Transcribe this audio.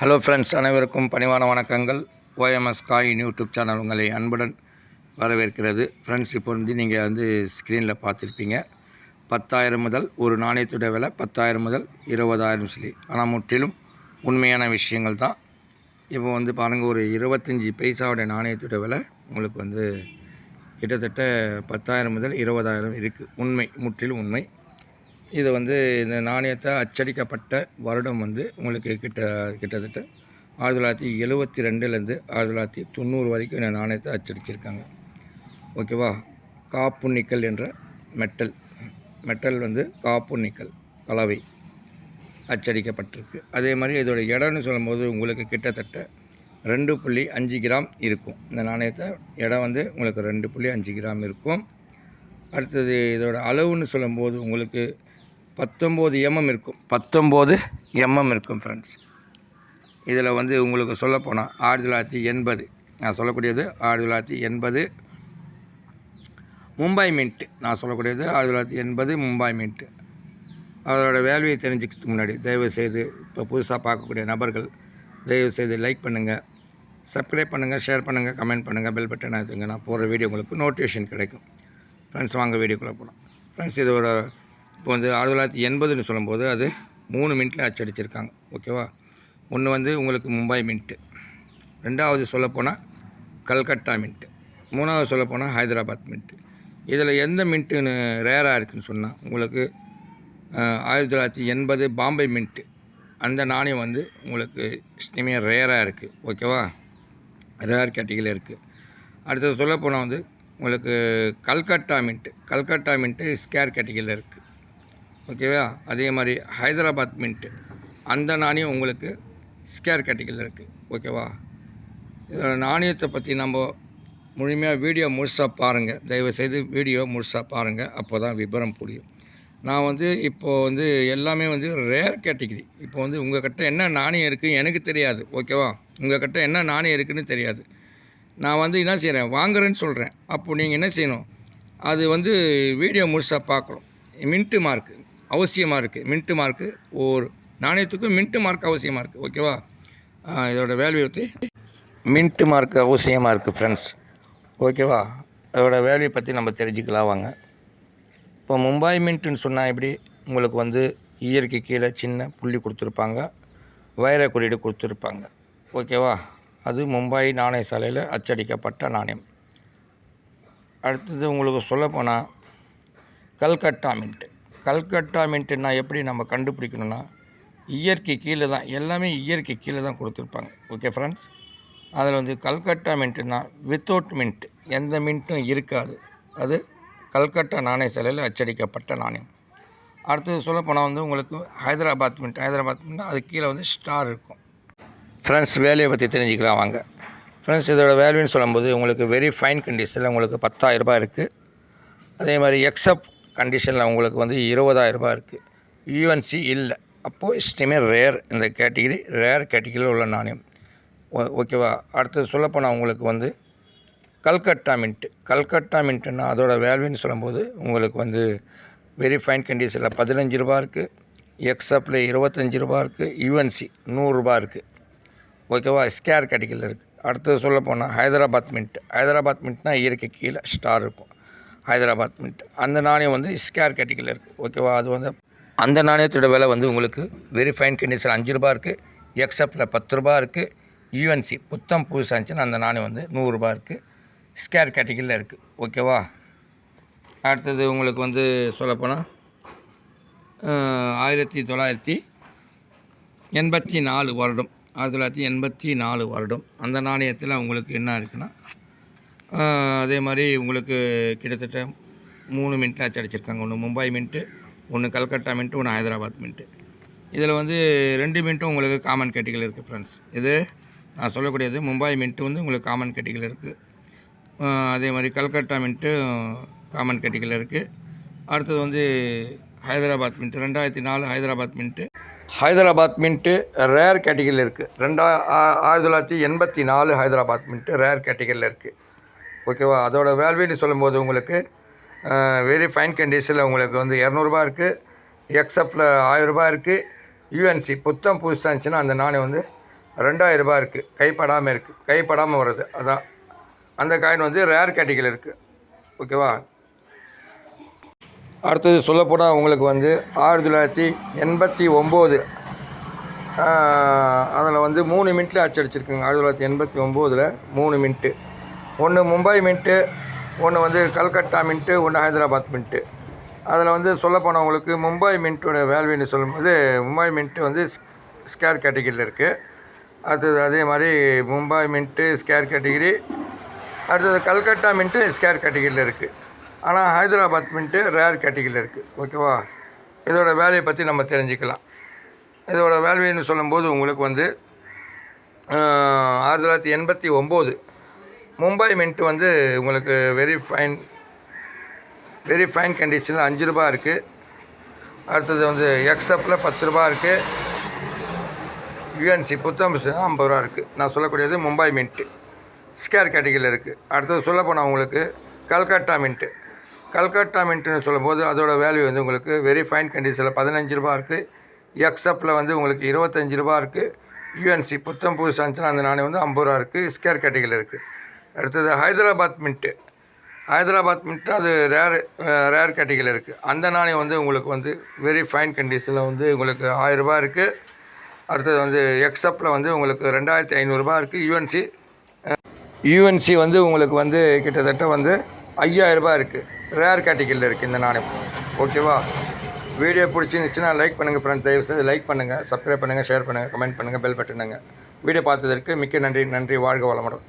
Hello friends அனைவருக்கும் பணிவான வணக்கங்கள். ஓஎம்எஸ் காயின் யூடியூப் சேனல் உங்களை அன்புடன் வரவேற்கிறது. ஃப்ரெண்ட்ஸ் இப்போ வந்து நீங்கள் வந்து ஸ்க்ரீனில் பார்த்துருப்பீங்க. பத்தாயிரம் முதல் ஒரு நாணயத்துடைய விலை பத்தாயிரம் முதல் இருபதாயிரம் சொல்லி. ஆனால் முற்றிலும் உண்மையான விஷயங்கள் தான். இப்போ வந்து பாருங்கள் ஒரு இருபத்தஞ்சி பைசாவுடைய நாணயத்துடைய விலை உங்களுக்கு வந்து கிட்டத்தட்ட பத்தாயிரம் முதல் இருபதாயிரம் இருக்குது உண்மை முற்றிலும் உண்மை. இது வந்து இந்த நாணயத்தை அச்சடிக்கப்பட்ட வருடம் வந்து உங்களுக்கு கிட்ட கிட்டத்தட்ட ஆயிரத்தி தொள்ளாயிரத்தி எழுபத்தி ரெண்டுலேருந்து ஆயிரத்தி தொள்ளாயிரத்தி தொண்ணூறு வரைக்கும் இந்த நாணயத்தை அச்சடிச்சிருக்காங்க. ஓகேவா? காப்பு நிக்கல் என்ற மெட்டல் மெட்டல் வந்து காப்பு நிக்கல் கலவை அச்சடிக்கப்பட்டிருக்கு. அதே மாதிரி இதோட இடம்னு சொல்லும்போது உங்களுக்கு கிட்டத்தட்ட ரெண்டு புள்ளி அஞ்சு கிராம் இருக்கும். இந்த நாணயத்தை இடம் வந்து உங்களுக்கு ரெண்டு புள்ளி அஞ்சு கிராம் இருக்கும். அடுத்தது இதோட அளவுன்னு சொல்லும்போது உங்களுக்கு பத்தொம்போது எம்எம் இருக்கும். பத்தொம்போது எம்எம் இருக்கும் ஃப்ரெண்ட்ஸ் இதில் வந்து உங்களுக்கு சொல்லப்போனால் ஆயிரத்தி தொள்ளாயிரத்தி எண்பது. நான் சொல்லக்கூடியது ஆயிரத்தி தொள்ளாயிரத்தி எண்பது. மும்பை மின்ட் நான் சொல்லக்கூடியது ஆயிரத்தி தொள்ளாயிரத்தி எண்பது மும்பை மின்ட் அதோட வேல்யூவை தெரிஞ்சுக்கிறதுக்கு முன்னாடி தயவு செய்து இப்போ புதுசாக பார்க்கக்கூடிய நபர்கள் தயவு செய்து லைக் பண்ணுங்கள் சப்ஸ்கிரைப் பண்ணுங்கள் ஷேர் பண்ணுங்கள் கமெண்ட் பண்ணுங்கள் பெல் பட்டன் அழுத்துங்க. நான் போடுற வீடியோ உங்களுக்கு நோட்டிஃபிகேஷன் கிடைக்கும். ஃப்ரெண்ட்ஸ் வாங்க வீடியோக்குள்ளே போகலாம் ஃப்ரெண்ட்ஸ் இதோட இப்போ வந்து ஆயிரத்தி தொள்ளாயிரத்தி எண்பதுன்னு சொல்லும்போது அது மூணு மின்ட்டில் அச்சடிச்சிருக்காங்க. ஓகேவா? ஒன்று வந்து உங்களுக்கு மும்பை மின்ட்டு ரெண்டாவது சொல்லப்போனால் கல்கட்டா மின்ட்டு மூணாவது சொல்லப்போனால் ஹைதராபாத் மின்ட்டு இதில் எந்த மின்ட்டுன்னு ரேராக இருக்குதுன்னு சொன்னால் உங்களுக்கு ஆயிரத்தி தொள்ளாயிரத்தி எண்பது பாம்பே மின்ட்டு அந்த நாணயம் வந்து உங்களுக்கு இனிமே ரேராக இருக்குது ஓகேவா? ரேர் கேட்டகிரியில் இருக்குது அடுத்தது சொல்லப்போனால் வந்து உங்களுக்கு Calcutta mint Calcutta mint scarce கேட்டகிரியில் இருக்குது ஓகேவா? அதே மாதிரி ஹைதராபாத் மின்ட்டு அந்த நாணயம் உங்களுக்கு ஸ்கேர் கேட்டகிரியில் இருக்குது ஓகேவா? இதோட நாணயத்தை பற்றி நம்ம முழுமையாக வீடியோ முழுசாக பாருங்கள் தயவுசெய்து வீடியோ முழுசாக பாருங்கள் அப்போ தான் விபரம் புரியும். நான் வந்து இப்போது வந்து எல்லாமே வந்து ரேர் கேட்டகிரி இப்போ வந்து உங்கள் கிட்ட என்ன நாணயம் இருக்குதுன்னு எனக்கு தெரியாது. ஓகேவா? உங்கள் கிட்ட என்ன நாணயம் இருக்குதுன்னு தெரியாது. நான் வந்து என்ன செய்கிறேன் வாங்குறேன்னு சொல்கிறேன் அப்போ நீங்கள் என்ன செய்யணும்? அது வந்து வீடியோ முழுசாக பார்க்கணும். மின்ட்டு மார்க்கு அவசியமாக இருக்குது மின்ட்டு மார்க்கு ஒரு நாணயத்துக்கும் மின்ட்டு மார்க் அவசியமாக இருக்குது ஓகேவா இதோட வேல்யூ பற்றி மின்ட்டு மார்க் அவசியமாக இருக்குது ஃப்ரெண்ட்ஸ் ஓகேவா அதோட வேல்யூ பற்றி நம்ம தெரிஞ்சுக்கலாம் வாங்க. இப்போ மும்பை மின்ட்டுன்னு சொன்னால் எப்படி? உங்களுக்கு வந்து இயற்கை கீழே சின்ன புள்ளி கொடுத்துருப்பாங்க. வைர குறியீடு கொடுத்துருப்பாங்க. ஓகேவா அது மும்பை நாணய சாலையில் அச்சடிக்கப்பட்ட நாணயம். அடுத்தது உங்களுக்கு சொல்லப்போனால் கல்கட்டா மின்ட்டு கல்கட்டா மின்ட்டுன்னா எப்படி நம்ம கண்டுபிடிக்கணும்னா இயற்கை கீழே தான் எல்லாமே இயற்கை கீழே தான் கொடுத்துருப்பாங்க. ஓகே ஃப்ரெண்ட்ஸ் அதில் வந்து கல்கட்டா மின்ட்டுன்னா வித்தவுட் மின்ட் எந்த மின்ட்டும் இருக்காது. அது கல்கட்டா நாணய சிலையில் அச்சடிக்கப்பட்ட நாணயம். அடுத்தது சொல்லப்போனால் வந்து உங்களுக்கு ஹைதராபாத் மின்ட் ஹைதராபாத் மின்ட் அது கீழே வந்து ஸ்டார் இருக்கும். ஃப்ரெண்ட்ஸ் வேலையை பற்றி தெரிஞ்சுக்கலாம் வாங்க. ஃப்ரெண்ட்ஸ் இதோட வேல்யூன்னு சொல்லும்போது உங்களுக்கு வெரி ஃபைன் கண்டிஷனில் உங்களுக்கு 10000 ரூபாய் இருக்குது அதே மாதிரி எக்ஸப்ட் கண்டிஷனில் உங்களுக்கு வந்து 20000 ரூபாய் இருக்குது யூஎன்சி இல்லை. அப்போது இஷ்டமே ரேர் இந்த கேட்டகிரி ரேர் கேட்டகிரியில் உள்ள நாணயம். ஓ- ஓகேவா அடுத்தது சொல்லப்போனால் உங்களுக்கு வந்து கல்கட்டா மின்ட்டு கல்கட்டா மின்ட்டுன்னா அதோட வேல்யூன்னு சொல்லும்போது உங்களுக்கு வந்து வெரி ஃபைன் கண்டிஷனில் பதினஞ்சு ரூபா இருக்குது எக்ஸப்பில் இருபத்தஞ்சி ரூபா இருக்குது யூஎன்சி நூறுரூபா இருக்குது ஓகேவா ஸ்கேர் கேட்டகிரியில் இருக்குது அடுத்தது சொல்ல போனால் ஹைதராபாத் மின்ட் ஹைதராபாத் மின்ட்னா இயற்கை கீழே ஸ்டார் இருக்கும். ஹைதராபாத் மின்ட் அந்த நாணயம் வந்து ஸ்கேர் கேட்டகிரியில் இருக்குது ஓகேவா அது வந்து அந்த நாணயத்தோட விலை வந்து உங்களுக்கு வெரி ஃபைன் கண்டிஷன் அஞ்சு ரூபா இருக்குது எக்ஸப்டில் பத்து ரூபா இருக்குது யூஎன்சி புத்தம் புதுசாக இருந்துச்சுன்னா அந்த நாணயம் வந்து நூறுரூபா இருக்குது ஸ்கேர் கேட்டகிரியில் இருக்குது ஓகேவா அடுத்தது உங்களுக்கு வந்து சொல்லப்போனால் ஆயிரத்தி தொள்ளாயிரத்தி எண்பத்தி நாலு வருடம். ஆயிரத்தி தொள்ளாயிரத்தி எண்பத்தி நாலு வருடம். அந்த நாணயத்தில் உங்களுக்கு என்ன இருக்குன்னா அதே மாதிரி உங்களுக்கு கிட்டத்தட்ட மூணு மின்ட்டில் அடிச்சிருக்காங்க. ஒன்று மும்பை மின்ட்டு ஒன்று கல்கட்டா மின்ட்டு ஒன்று ஹைதராபாத் மின்ட்டு இதில் வந்து ரெண்டு மின்ட்டும் உங்களுக்கு காமன் கேட்டகிரியில் இருக்குது ஃப்ரெண்ட்ஸ் இது நான் சொல்லக்கூடியது மும்பை மின்ட்டு வந்து உங்களுக்கு காமன் கேட்டகிரியில் இருக்குது அதே மாதிரி கல்கட்டா மின்ட்டு காமன் கேட்டகிரியில் இருக்குது அடுத்தது வந்து ஹைதராபாத் மின்ட்டு ரெண்டாயிரத்தி நாலு Hyderabad mint Hyderabad mint rare கேட்டகிரியில் இருக்குது ரெண்டா ஆயிரத்தி தொள்ளாயிரத்தி எண்பத்தி நாலு ஹைதராபாத் மின்ட்டு ரேர் கேட்டகிரியில் இருக்குது ஓகேவா? அதோட வேல்யூன்னு சொல்லும்போது உங்களுக்கு வெரி ஃபைன் கண்டிஷனில் உங்களுக்கு வந்து இரநூறுபா இருக்குது எக்ஸப்டில் ஆயிரரூபா இருக்குது யூஎன்சி புத்தம் புதுசாக இருந்துச்சுன்னா அந்த நாணயம் வந்து ரெண்டாயிரம் ரூபாய் இருக்குது கைப்படாமல் இருக்குது கைப்படாமல் வருது அதான். அந்த காயின் வந்து ரேர் கேட்டகிரியில் இருக்குது ஓகேவா? அடுத்தது சொல்லப்போனால் உங்களுக்கு வந்து ஆயிரத்தி தொள்ளாயிரத்தி எண்பத்தி ஒம்பது அதில் வந்து மூணு மின்ட்டில் அச்சடிச்சிருக்குங்க. ஆயிரத்தி தொள்ளாயிரத்தி எண்பத்தி ஒம்போதில் மூணு மின்ட்டு ஒன்று மும்பை மின்ட்டு ஒன்று வந்து கல்கட்டா மின்ட்டு ஒன்று ஹைதராபாத் மின்ட்டு. அதில் வந்து சொல்லப்போனவங்களுக்கு மும்பை மின்ட்டோட வேல்யூன்னு சொல்லும்போது மும்பை மின்ட்டு வந்து ஸ்கேர் கேட்டகிரியில் இருக்குது அடுத்தது அதே மாதிரி மும்பை மின்ட்டு ஸ்கேர் கேட்டகிரி அடுத்தது கல்கட்டா மின்ட்டு ஸ்கேர் கேட்டகிரியில் இருக்குது ஆனால் ஹைதராபாத் மின்ட்டு ரேர் கேட்டகிரியில் இருக்குது ஓகேவா இதோட வேலையை பற்றி நம்ம தெரிஞ்சுக்கலாம். இதோட வேல்யூன்னு சொல்லும்போது உங்களுக்கு வந்து ஆயிரத்தி தொள்ளாயிரத்தி எண்பத்தி ஒம்பது மும்பை மின்ட் வந்து உங்களுக்கு வெரி ஃபைன் வெரி ஃபைன் கண்டிஷனில் அஞ்சு ரூபா இருக்குது அடுத்தது வந்து எக்ஸப்பில் பத்து ரூபா இருக்குது யூஎன்சி புத்தம் ஐம்பது ரூபா இருக்குது நான் சொல்லக்கூடியது மும்பை மின்ட்டு ஸ்கேர் கேட்டகிரியில் இருக்குது அடுத்தது சொல்ல போனால் உங்களுக்கு கல்கட்டா மின்ட்டு கல்கட்டா மின்ட்டுன்னு சொல்லும்போது அதோட வேல்யூ வந்து உங்களுக்கு வெரி ஃபைன் கண்டிஷனில் பதினஞ்சு ரூபா இருக்குது எக்ஸப்பில் வந்து உங்களுக்கு இருபத்தஞ்சி ரூபா இருக்குது யூஎன்சி புத்தம் புதுசு இருந்துச்சுன்னா அந்த நாணயம் வந்து ஐம்பது ரூபா இருக்குது ஸ்கேர் கேட்டகிரியில் இருக்குது அடுத்தது ஹைதராபாத் மின்ட்டு. ஹைதராபாத் மின்ட்டு அது ரேர் ரேர் கேட்டகிரியில் இருக்குது அந்த நாணயம் வந்து உங்களுக்கு வந்து வெரி ஃபைன் கண்டிஷனில் வந்து உங்களுக்கு ஆயிரரூபா இருக்குது அடுத்தது வந்து எக்ஸப்பில் வந்து உங்களுக்கு ரெண்டாயிரத்தி ஐநூறுரூபா இருக்குது யூஎன்சி யூஎன்சி வந்து உங்களுக்கு வந்து கிட்டத்தட்ட வந்து ஐயாயிரரூபா இருக்குது ரேர் கேட்டகிரியில் இருக்குது இந்த நாணயம். ஓகேவா வீடியோ பிடிச்சிருந்துச்சுன்னா லைக் பண்ணுங்கள் ஃப்ரெண்ட்ஸ் தயவு செய்து லைக் பண்ணுங்கள் சப்ஸ்கிரைப் பண்ணுங்கள் ஷேர் பண்ணுங்கள் கமெண்ட் பண்ணுங்கள் பெல் பட்டனுங்க வீடியோ பார்த்ததற்கு மிக்க நன்றி நன்றி வாழ்க வளமுடன்.